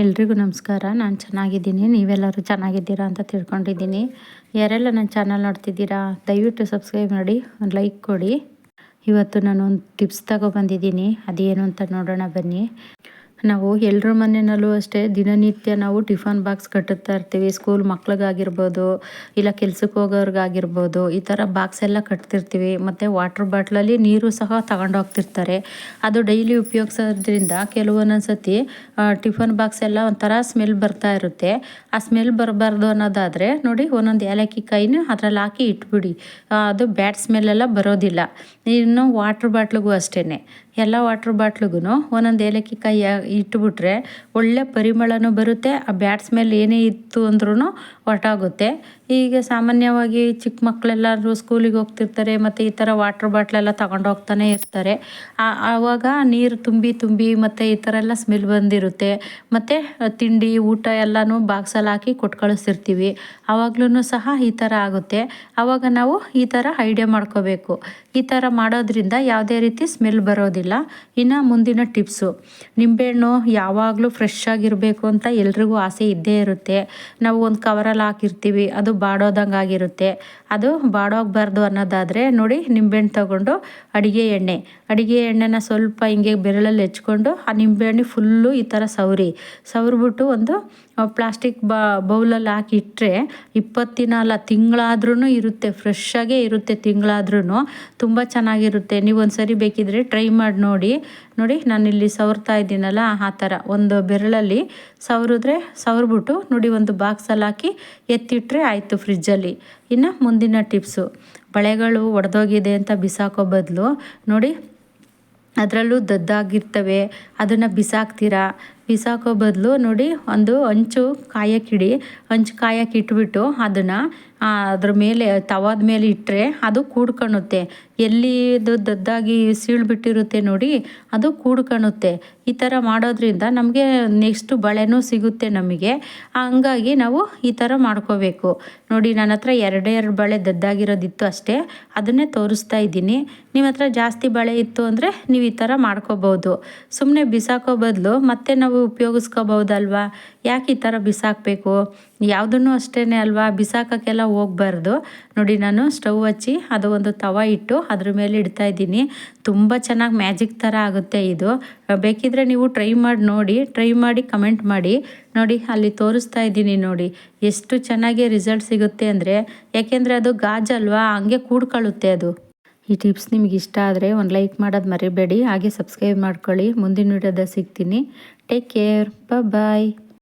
ಎಲ್ರಿಗೂ ನಮಸ್ಕಾರ. ನಾನು ಚೆನ್ನಾಗಿದ್ದೀನಿ. ನೀವೆಲ್ಲರೂ ಚೆನ್ನಾಗಿದ್ದೀರಾ ಅಂತ ತಿಳ್ಕೊಂಡಿದ್ದೀನಿ. ಯಾರೆಲ್ಲ ನನ್ನ ಚಾನಲ್ ನೋಡ್ತಿದ್ದೀರಾ, ದಯವಿಟ್ಟು ಸಬ್ಸ್ಕ್ರೈಬ್ ಮಾಡಿ, ಒಂದು ಲೈಕ್ ಕೊಡಿ. ಇವತ್ತು ನಾನು ಒಂದು ಟಿಪ್ಸ್ ತಗೊಬಂದಿದ್ದೀನಿ. ಅದೇನು ಅಂತ ನೋಡೋಣ ಬನ್ನಿ. ನಾವು ಎಲ್ಲರ ಮನೆಯಲ್ಲೂ ಅಷ್ಟೇ ದಿನನಿತ್ಯ ನಾವು ಟಿಫನ್ ಬಾಕ್ಸ್ ಕಟ್ಟುತ್ತಾ ಇರ್ತೀವಿ ಸ್ಕೂಲ್ ಮಕ್ಳಿಗಾಗಿರ್ಬೋದು ಇಲ್ಲ ಕೆಲ್ಸಕ್ಕೆ ಹೋಗೋರ್ಗಾಗಿರ್ಬೋದು, ಈ ಥರ ಬಾಕ್ಸ್ ಎಲ್ಲ ಕಟ್ತಿರ್ತೀವಿ. ಮತ್ತು ವಾಟ್ರ್ ಬಾಟ್ಲಲ್ಲಿ ನೀರು ಸಹ ತಗೊಂಡೋಗ್ತಿರ್ತಾರೆ ಅದು ಡೈಲಿ ಉಪಯೋಗಿಸೋದ್ರಿಂದ ಕೆಲವೊಂದೊಂದು ಸತಿ ಟಿಫನ್ ಬಾಕ್ಸ್ ಎಲ್ಲ ಒಂಥರ ಸ್ಮೆಲ್ ಬರ್ತಾ ಇರುತ್ತೆ. ಆ ಸ್ಮೆಲ್ ಬರಬಾರ್ದು ಅನ್ನೋದಾದರೆ ನೋಡಿ ಒಂದೊಂದು ಏಲಕ್ಕಿ ಕಾಯಿನ ಅದರಲ್ಲಿ ಹಾಕಿ ಇಟ್ಬಿಡಿ. ಅದು ಬ್ಯಾಡ್ ಸ್ಮೆಲ್ಲೆಲ್ಲ ಬರೋದಿಲ್ಲ. ಇನ್ನು ವಾಟ್ರ್ ಬಾಟ್ಲಿಗೂ ಅಷ್ಟೇ ಎಲ್ಲ ವಾಟ್ರ್ ಬಾಟ್ಲಿಗೂ ಒಂದೊಂದು ಏಲಕ್ಕಿ ಕಾಯಿ ಇಟ್ಬಿಟ್ರೆ ಒಳ್ಳೆ ಪರಿಮಳನೂ ಬರುತ್ತೆ, ಆ ಬ್ಯಾಟ್ಸ್ ಸ್ಮೆಲ್ ಏನೇ ಇತ್ತು ಅಂದ್ರೂ ಹೊರಟಾಗುತ್ತೆ. ಈಗ ಸಾಮಾನ್ಯವಾಗಿ ಚಿಕ್ಕ ಮಕ್ಕಳೆಲ್ಲರೂ ಸ್ಕೂಲಿಗೆ ಹೋಗ್ತಿರ್ತಾರೆ, ಮತ್ತು ಈ ಥರ ವಾಟ್ರ್ ಬಾಟ್ಲೆಲ್ಲ ತಗೊಂಡು ಹೋಗ್ತಾನೆ ಇರ್ತಾರೆ. ಆವಾಗ ನೀರು ತುಂಬಿ ತುಂಬಿ ಮತ್ತು ಈ ಥರ ಎಲ್ಲ ಸ್ಮೆಲ್ ಬಂದಿರುತ್ತೆ. ಮತ್ತು ತಿಂಡಿ, ಊಟ ಎಲ್ಲನೂ ಬಾಕ್ಸಲ್ಲಿ ಹಾಕಿ ಕೊಟ್ಟು ಕಳಿಸ್ತಿರ್ತೀವಿ ಆವಾಗ್ಲೂ ಸಹ ಈ ಥರ ಆಗುತ್ತೆ. ಆವಾಗ ನಾವು ಈ ಥರ ಐಡಿಯಾ ಮಾಡ್ಕೋಬೇಕು. ಈ ಥರ ಮಾಡೋದ್ರಿಂದ ಯಾವುದೇ ರೀತಿ ಸ್ಮೆಲ್ ಬರೋದಿಲ್ಲ. ಇನ್ನು ಮುಂದಿನ ಟಿಪ್ಸು, ನಿಂಬೆಹಣ್ಣು ಯಾವಾಗಲೂ ಫ್ರೆಶ್ ಆಗಿರಬೇಕು ಅಂತ ಎಲ್ರಿಗೂ ಆಸೆ ಇದ್ದೇ ಇರುತ್ತೆ. ನಾವು ಒಂದು ಕವರಲ್ಲಿ ಹಾಕಿರ್ತೀವಿ, ಅದು ಬಾಡೋದಂಗೆ ಆಗಿರುತ್ತೆ ಅದು ಬಾಡೋಗ್ಬಾರ್ದು ಅನ್ನೋದಾದರೆ ನೋಡಿ ನಿಂಬೆಹಣ್ಣು ತಗೊಂಡು ಅಡುಗೆ ಎಣ್ಣೆ. ಅಡುಗೆ ಎಣ್ಣೆನ ಸ್ವಲ್ಪ ಹಿಂಗೆ ಬೆರಳಲ್ಲಿ ಹೆಚ್ಕೊಂಡು ಆ ನಿಂಬೆಹಣ್ಣು ಫುಲ್ಲು ಈ ಥರ ಸವರಿ. ಸವರ್ಬಿಟ್ಟು ಒಂದು ಪ್ಲಾಸ್ಟಿಕ್ ಬ ಬೌಲಲ್ಲಿ ಹಾಕಿ ಇಟ್ಟರೆ ತಿಂಗಳಾದ್ರೂ ಇರುತ್ತೆ ಫ್ರೆಶ್ಶಾಗೇ ಇರುತ್ತೆ ತಿಂಗಳಾದ್ರೂ ತುಂಬ ಚೆನ್ನಾಗಿರುತ್ತೆ. ನೀವು ಒಂದು ಸರಿ ಬೇಕಿದ್ರೆ ಟ್ರೈ ಮಾಡಿ ನೋಡಿ. ನೋಡಿ ನಾನಿಲ್ಲಿ ಸವರ್ತಾ ಇದ್ದೀನಲ್ಲ ಆ ಥರ ಒಂದು ಬೆರಳಲ್ಲಿ ಸವರಿದ್ರೆ ಸವರ್ಬಿಟ್ಟು ನೋಡಿ ಒಂದು ಬಾಕ್ಸಲ್ಲಿ ಹಾಕಿ ಎತ್ತಿಟ್ರೆ ಆಯಿತು ಫ್ರಿಜ್ಜಲ್ಲಿ. ಇನ್ನು ಮುಂದಿನ ಟಿಪ್ಸು, ಬಳೆಗಳು ಒಡೆದೋಗಿದೆ ಅಂತ ಬಿಸಾಕೋ ಬದಲು ನೋಡಿ, ಅದರಲ್ಲೂ ದದ್ದಾಗಿರ್ತವೆ, ಅದನ್ನು ಬಿಸಾಕ್ತೀರಾ? ಬಿಸಾಕೋ ಬದಲು ನೋಡಿ ಒಂದು ಹಂಚು ಕಾಯಕ್ಕಿಡಿ ಹಂಚು ಕಾಯಕ್ಕೆ ಇಟ್ಬಿಟ್ಟು ಅದನ್ನು ಅದ್ರ ಮೇಲೆ, ತವಾದ ಮೇಲೆ ಇಟ್ಟರೆ ಅದು ಕೂಡ್ಕಣುತ್ತೆ. ಎಲ್ಲಿ ಇದು ದದ್ದಾಗಿ ಸೀಳ್ಬಿಟ್ಟಿರುತ್ತೆ ನೋಡಿ, ಅದು ಕೂಡ್ಕಣುತ್ತೆ. ಈ ಥರ ಮಾಡೋದ್ರಿಂದ ನಮಗೆ ನೆಕ್ಸ್ಟು ಬಳೆನೂ ಸಿಗುತ್ತೆ ನಮಗೆ. ಹಂಗಾಗಿ ನಾವು ಈ ಥರ ಮಾಡ್ಕೋಬೇಕು. ನೋಡಿ, ನನ್ನ ಹತ್ರ ಎರಡೇ ಎರಡು ಬಳೆ ದದ್ದಾಗಿರೋದಿತ್ತು ಅಷ್ಟೇ. ಅದನ್ನೇ ತೋರಿಸ್ತಾ ಇದ್ದೀನಿ. ನಿಮ್ಮ ಹತ್ರ ಜಾಸ್ತಿ ಬಳೆ ಇತ್ತು ಅಂದರೆ ನೀವು ಈ ಥರ ಮಾಡ್ಕೋಬೋದು. ಸುಮ್ಮನೆ ಬಿಸಾಕೋ ಬದಲು ಮತ್ತೆ ನಾವು ಉಪಯೋಗಿಸ್ಕೋಬೋದಲ್ವಾ ಯಾಕೆ ಈ ಥರ ಬಿಸಾಕಬೇಕು? ಯಾವುದನ್ನು ಅಷ್ಟೇ ಅಲ್ವಾ? ಬಿಸಾಕೋಕ್ಕೆಲ್ಲ ಹೋಗ್ಬಾರ್ದು. ನೋಡಿ, ನಾನು ಸ್ಟವ್ ಹಚ್ಚಿ ಅದು ಒಂದು ತವ ಇಟ್ಟು ಅದ್ರ ಮೇಲೆ ಇಡ್ತಾ ಇದ್ದೀನಿ. ತುಂಬ ಚೆನ್ನಾಗಿ ಮ್ಯಾಜಿಕ್ ಥರ ಆಗುತ್ತೆ ಇದು. ಬೇಕಿದ್ರೆ ನೀವು ಟ್ರೈ ಮಾಡಿ, ನೋಡಿ, ಟ್ರೈ ಮಾಡಿ, ಕಮೆಂಟ್ ಮಾಡಿ. ನೋಡಿ, ಅಲ್ಲಿ ತೋರಿಸ್ತಾ ಇದ್ದೀನಿ ನೋಡಿ. ಎಷ್ಟು ಚೆನ್ನಾಗಿ ರಿಸಲ್ಟ್ ಸಿಗುತ್ತೆ ಅಂದರೆ, ಯಾಕೆಂದರೆ ಅದು ಗಾಜಲ್ವಾ? ಹಂಗೆ ಕೂಡ್ಕೊಳ್ಳುತ್ತೆ ಅದು. ಈ ಟಿಪ್ಸ್ ನಿಮಗೆ ಇಷ್ಟ ಆದರೆ ಒಂದು ಲೈಕ್ ಮಾಡೋದು ಮರಿಬೇಡಿ. ಹಾಗೆ ಸಬ್ಸ್ಕ್ರೈಬ್ ಮಾಡ್ಕೊಳ್ಳಿ. ಮುಂದಿನ ವಿಡಿಯೋದ ಸಿಗ್ತೀನಿ. Take care bye